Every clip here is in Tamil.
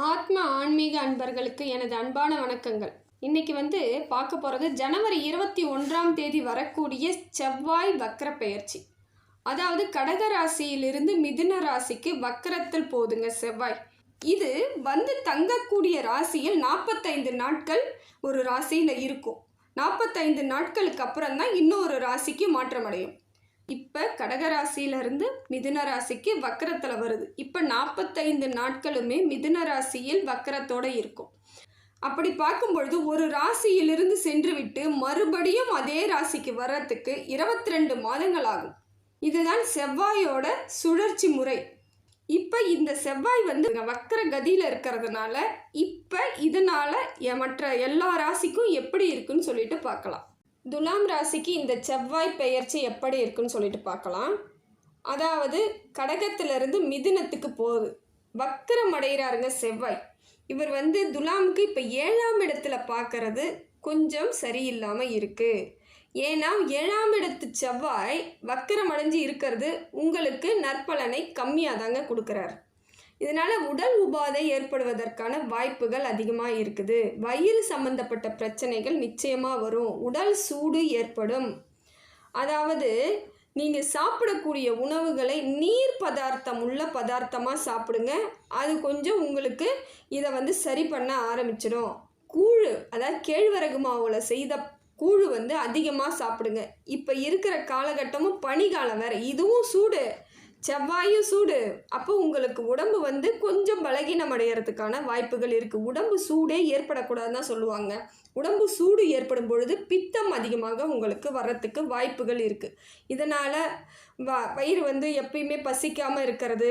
ஆத்ம ஆன்மீக அன்பர்களுக்கு எனது அன்பான வணக்கங்கள். இன்னைக்கு வந்து பார்க்க போகிறது ஜனவரி இருபத்தி ஒன்றாம் தேதி வரக்கூடிய செவ்வாய் வக்கர பெயர்ச்சி. அதாவது கடக ராசியிலிருந்து மிதுன ராசிக்கு வக்கரத்தில் போதுங்க செவ்வாய். இது வந்து தங்கக்கூடிய ராசியில் நாற்பத்தைந்து நாட்கள் ஒரு ராசியில் இருக்கும். நாற்பத்தைந்து நாட்களுக்கு அப்புறம் தான் இன்னொரு ராசிக்கு மாற்றமடையும். இப்போ கடகராசியிலிருந்து மிதுன ராசிக்கு வக்கரத்தில் வருது. இப்போ நாற்பத்தைந்து நாட்களுமே மிதுன ராசியில் வக்கரத்தோடு இருக்கும். அப்படி பார்க்கும் பொழுது ஒரு ராசியிலிருந்து சென்று விட்டு மறுபடியும் அதே ராசிக்கு வர்றதுக்கு இருபத்தி ரெண்டு மாதங்கள் ஆகும். இதுதான் செவ்வாயோட சுழற்சி முறை. இப்போ இந்த செவ்வாய் வந்து வக்கர கதியில் இருக்கிறதுனால இப்போ இதனால் மற்ற எல்லா ராசிக்கும் எப்படி இருக்குன்னு சொல்லிட்டு பார்க்கலாம். துலாம் ராசிக்கு இந்த செவ்வாய் பெயர்ச்சி எப்படி இருக்குன்னு சொல்லிட்டு பார்க்கலாம். அதாவது கடகத்திலிருந்து மிதுனத்துக்கு போகுது. வக்கரம் அடைகிறாருங்க செவ்வாய். இவர் வந்து துலாமுக்கு இப்போ ஏழாம் இடத்துல பார்க்கறது கொஞ்சம் சரியில்லாமல் இருக்குது ஏன்னா ஏழாம் இடத்து செவ்வாய் வக்கரம் அடைஞ்சு இருக்கிறது உங்களுக்கு நற்பலனை கம்மியாக தாங்க கொடுக்குறாரு. இதனால் உடல் உபாதை ஏற்படுவதற்கான வாய்ப்புகள் அதிகமாக இருக்குது. வயிறு சம்பந்தப்பட்ட பிரச்சனைகள் நிச்சயமாக வரும். உடல் சூடு ஏற்படும். அதாவது நீங்கள் சாப்பிடக்கூடிய உணவுகளை நீர் பதார்த்தம் உள்ள பதார்த்தமாக சாப்பிடுங்க. அது கொஞ்சம் உங்களுக்கு இதை வந்து சரி பண்ண ஆரம்பிச்சிடும். கூழ் அதாவது கேழ்வரகு மாவில் செய்த கூழ் வந்து அதிகமாக சாப்பிடுங்க. இப்போ இருக்கிற காலகட்டமும் பனிக்காலம் வேறு. இதுவும் சூடு. செவ்வாயும் சூடு. அப்போ உங்களுக்கு உடம்பு வந்து கொஞ்சம் பலகீனம் அடையிறதுக்கான வாய்ப்புகள் இருக்குது உடம்பு சூடே ஏற்படக்கூடாதுன்னு தான் சொல்லுவாங்க. உடம்பு சூடு ஏற்படும் பொழுது பித்தம் அதிகமாக உங்களுக்கு வர்றதுக்கு வாய்ப்புகள் இருக்குது இதனால் வ வயிறு வந்து எப்பயுமே பசிக்காமல் இருக்கிறது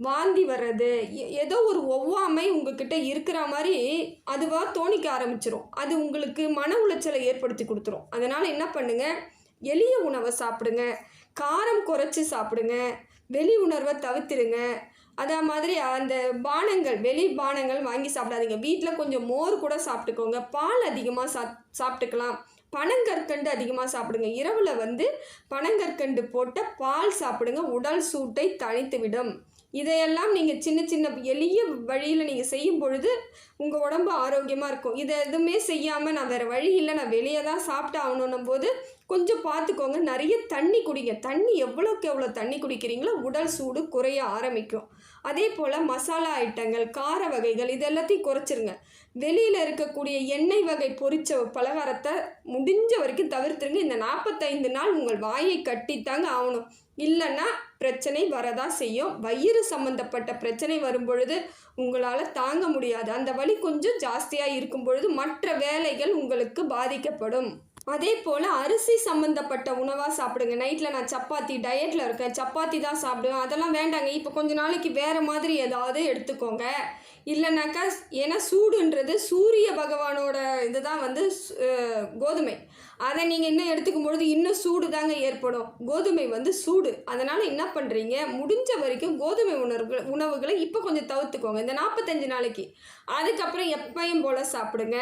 வாந்தி வர்றது எ- ஏதோ ஒரு ஒவ்வாமை உங்ககிட்ட இருக்கிற மாதிரி அதுவாக தோணிக்க ஆரம்பிச்சிடும் அது உங்களுக்கு மன உளைச்சலை ஏற்படுத்தி கொடுத்துரும். அதனால் என்ன பண்ணுங்கள் எளிய உணவை சாப்பிடுங்க. காரம் குறைச்சி சாப்பிடுங்க. வெளி உணர்வை தவிர்த்துடுங்க. அதே மாதிரி அந்த பானங்கள் வெளி பானங்கள் வாங்கி சாப்பிடாதீங்க. வீட்டில் கொஞ்சம் மோர் கூட சாப்பிட்டுக்கோங்க. பால் அதிகமாக சாப் சாப்பிட்டுக்கலாம். பனங்கற்கண்டு அதிகமாக சாப்பிடுங்க. இரவில் வந்து பனங்கற்கண்டு போட்ட பால் சாப்பிடுங்க. உடல் சூட்டை தணித்து விடும் இதையெல்லாம் நீங்கள் சின்ன சின்ன எளிய வழியில் நீங்கள் செய்யும் பொழுது உங்கள் உடம்பு ஆரோக்கியமாக இருக்கும். இதை எதுவுமே செய்யாமல் நான் வேறு வழி இல்லை. நான் வெளியே தான் சாப்பிட்டு ஆகணுன்னும் போது கொஞ்சம் பார்த்துக்கோங்க. நிறைய தண்ணி குடிங்க. தண்ணி எவ்வளோக்கு எவ்வளோ தண்ணி குடிக்கிறீங்களோ உடல் சூடு குறைய ஆரம்பிக்கும். அதே போல் மசாலா ஐட்டங்கள் கார வகைகள் இது எல்லாத்தையும் குறைச்சிருங்க. வெளியில் இருக்கக்கூடிய எண்ணெய் வகை பொரிச்ச பலகாரத்தை முடிஞ்ச வரைக்கும் தவிர்த்துருங்க. இந்த நாற்பத்தைந்து நாள் உங்கள் வாயை கட்டித்தாங்க ஆகணும். இல்லைன்னா பிரச்சனை வரதா செய்யும். வயிறு சம்பந்தப்பட்ட பிரச்சனை வரும் பொழுது உங்களால் தாங்க முடியாது. அந்த வலி கொஞ்சம் ஜாஸ்தியாக இருக்கும் பொழுது மற்ற வேலைகள் உங்களுக்கு பாதிக்கப்படும். அதே போல் அரிசி சம்மந்தப்பட்ட உணவாக சாப்பிடுங்க. நைட்டில் நான் சப்பாத்தி டயட்டில் இருக்கேன் சப்பாத்தி தான் சாப்பிடுவேன். அதெல்லாம் வேண்டாங்க. இப்போ கொஞ்ச நாளைக்கு வேறு மாதிரி ஏதாவது எடுத்துக்கோங்க. இல்லைனாக்கா ஏன்னா சூடுன்றது சூரிய பகவானோட இதுதான் வந்து சு- கோதுமை. அதை நீங்கள் இன்னும் எடுத்துக்கும் பொழுது இன்னும் சூடு தாங்க ஏற்படும். கோதுமை வந்து சூடு. அதனால் என்ன பண்ணுறீங்க முடிஞ்ச வரைக்கும் கோதுமை உணர்வு உணவுகளை இப்போ கொஞ்சம் தவிர்த்துக்கோங்க. இந்த நாற்பத்தஞ்சு நாளைக்கு. அதுக்கப்புறம் எப்பயும் போல் சாப்பிடுங்க.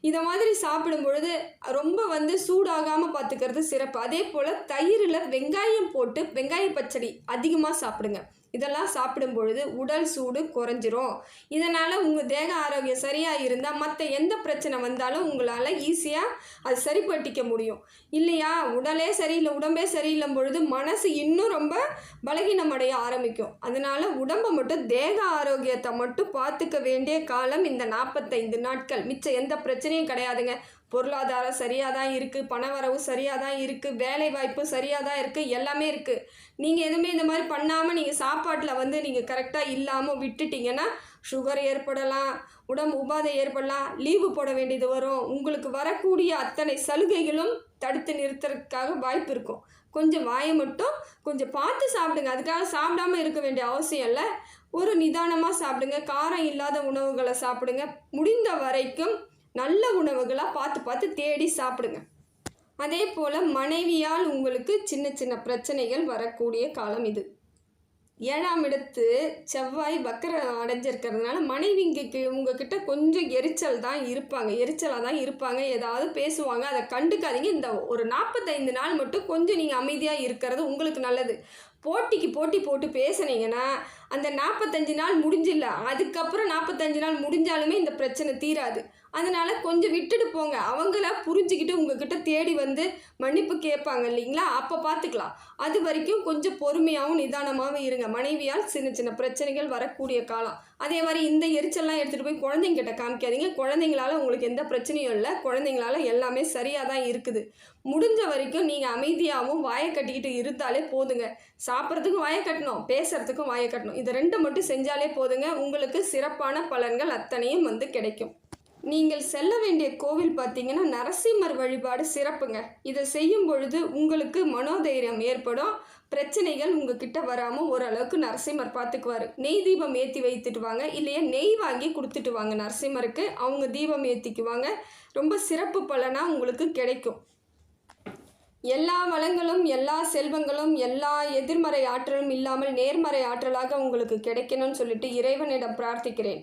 இதை மாதிரி சாப்பிடும் பொழுது ரொம்ப வந்து சூடாகாமல் பார்த்துக்கிறது சிறப்பு. அதே போல் தயிரில் வெங்காயம் போட்டு வெங்காய பச்சடி அதிகமாக சாப்பிடுங்க. இதெல்லாம் சாப்பிடும் பொழுது உடல் சூடு குறைஞ்சிரும். இதனால் உங்கள் தேக ஆரோக்கியம் சரியாக இருந்தால் மற்ற எந்த பிரச்சனை வந்தாலும் உங்களால் ஈஸியாக அது சரிப்பட்டிக்க முடியும். இல்லையா? உடலே சரியில்லை உடம்பே சரியில்லும் பொழுது மனசு இன்னும் ரொம்ப பலகீனம் அடைய ஆரம்பிக்கும். அதனால் உடம்பை மட்டும் தேக ஆரோக்கியத்தை மட்டும் பார்த்துக்க வேண்டிய காலம் இந்த நாற்பத்தைந்து நாட்கள். மிச்சம் எந்த பிரச்சனையும் கிடையாதுங்க. பொருளாதாரம் சரியாக தான் இருக்குது பணவரவு சரியாக தான் இருக்குது வேலை வாய்ப்பு சரியாக தான் இருக்குது எல்லாமே இருக்குது நீங்கள் எதுவுமே இந்த மாதிரி பண்ணாமல் நீங்கள் சாப்பாட்டில் வந்து நீங்கள் கரெக்டாக இல்லாமல் விட்டுட்டீங்கன்னா சுகர் ஏற்படலாம் உடம்பு உபாதை ஏற்படலாம் லீவு போட வேண்டியது வரும். உங்களுக்கு வரக்கூடிய அத்தனை சலுகைகளும் தடுத்து நிறுத்துறதுக்காக வாய்ப்பு இருக்கும். கொஞ்சம் வாயை மட்டும் கொஞ்சம் பார்த்து சாப்பிடுங்க. அதுக்காக சாப்பிடாம இருக்க வேண்டிய அவசியம் இல்லை. ஒரு நிதானமாக சாப்பிடுங்க. காரம் இல்லாத உணவுகளை சாப்பிடுங்க. முடிந்த வரைக்கும் நல்ல உணவுகளாக பார்த்து பார்த்து தேடி சாப்பிடுங்க. அதே போல் மனைவியால் உங்களுக்கு சின்ன சின்ன பிரச்சனைகள் வரக்கூடிய காலம் இது. ஏழாம் இடத்து செவ்வாய் வக்கரம் அடைஞ்சிருக்கிறதுனால மனைவிங்க உங்ககிட்ட கொஞ்சம் எரிச்சல் தான் இருப்பாங்க. எரிச்சலாக தான் இருப்பாங்க. ஏதாவது பேசுவாங்க. அதை கண்டுக்காதீங்க. இந்த ஒரு நாற்பத்தைந்து நாள் மட்டும் கொஞ்சம் நீங்கள் அமைதியாக இருக்கிறது உங்களுக்கு நல்லது. போட்டிக்கு போட்டி போட்டு பேசுனீங்கன்னா அந்த நாற்பத்தஞ்சு நாள் முடிஞ்சில்ல. அதுக்கப்புறம் நாற்பத்தஞ்சு நாள் முடிஞ்சாலுமே இந்த பிரச்சனை தீராது. அதனால் கொஞ்சம் விட்டுட்டு போங்க. அவங்கள புரிஞ்சுக்கிட்டு உங்ககிட்ட தேடி வந்து மன்னிப்பு கேட்பாங்க இல்லைங்களா? அப்போ பார்த்துக்கலாம் அது வரைக்கும் கொஞ்சம் பொறுமையாகவும் நிதானமாகவும் இருங்க. மனைவியால் சின்ன சின்ன பிரச்சனைகள் வரக்கூடிய காலம். அதே மாதிரி இந்த எரிச்சல்லாம் எடுத்துகிட்டு போய் குழந்தைங்கிட்ட காமிக்காதீங்க. குழந்தைங்களால உங்களுக்கு எந்த பிரச்சனையும் இல்லை. குழந்தைங்களால எல்லாமே சரியாக தான் இருக்குது. முடிஞ்ச வரைக்கும் நீங்கள் அமைதியாகவும் வாயை கட்டிக்கிட்டு இருந்தாலே போதுங்க. சாப்பிட்றதுக்கும் வாயை கட்டணும். பேசுகிறதுக்கும் வாயை கட்டணும். இதை ரெண்டு மட்டும் செஞ்சாலே போதுங்க. உங்களுக்கு சிறப்பான பலன்கள் அத்தனையும் வந்து கிடைக்கும். நீங்கள் செல்ல வேண்டிய கோவில் பார்த்தீங்கன்னா நரசிம்மர் வழிபாடு சிறப்புங்க. இதை செய்யும் பொழுது உங்களுக்கு மனோதைரியம் ஏற்படும். பிரச்சனைகள் உங்ககிட்ட வராமல் ஓரளவுக்கு நரசிம்மர் பார்த்துக்குவார். நெய் தீபம் ஏற்றி வைத்துட்டு வாங்க. இல்லையா நெய் வாங்கி கொடுத்துட்டு வாங்க நரசிம்மருக்கு. அவங்க தீபம் ஏற்றிக்குவாங்க ரொம்ப சிறப்பு பலனாக உங்களுக்கு கிடைக்கும். எல்லா வளங்களும் எல்லா செல்வங்களும் எல்லா எதிர்மறை ஆற்றலும் இல்லாமல் நேர்மறை ஆற்றலாக உங்களுக்கு கிடைக்கணும்னு சொல்லிட்டு இறைவனிடம் பிரார்த்திக்கிறேன்.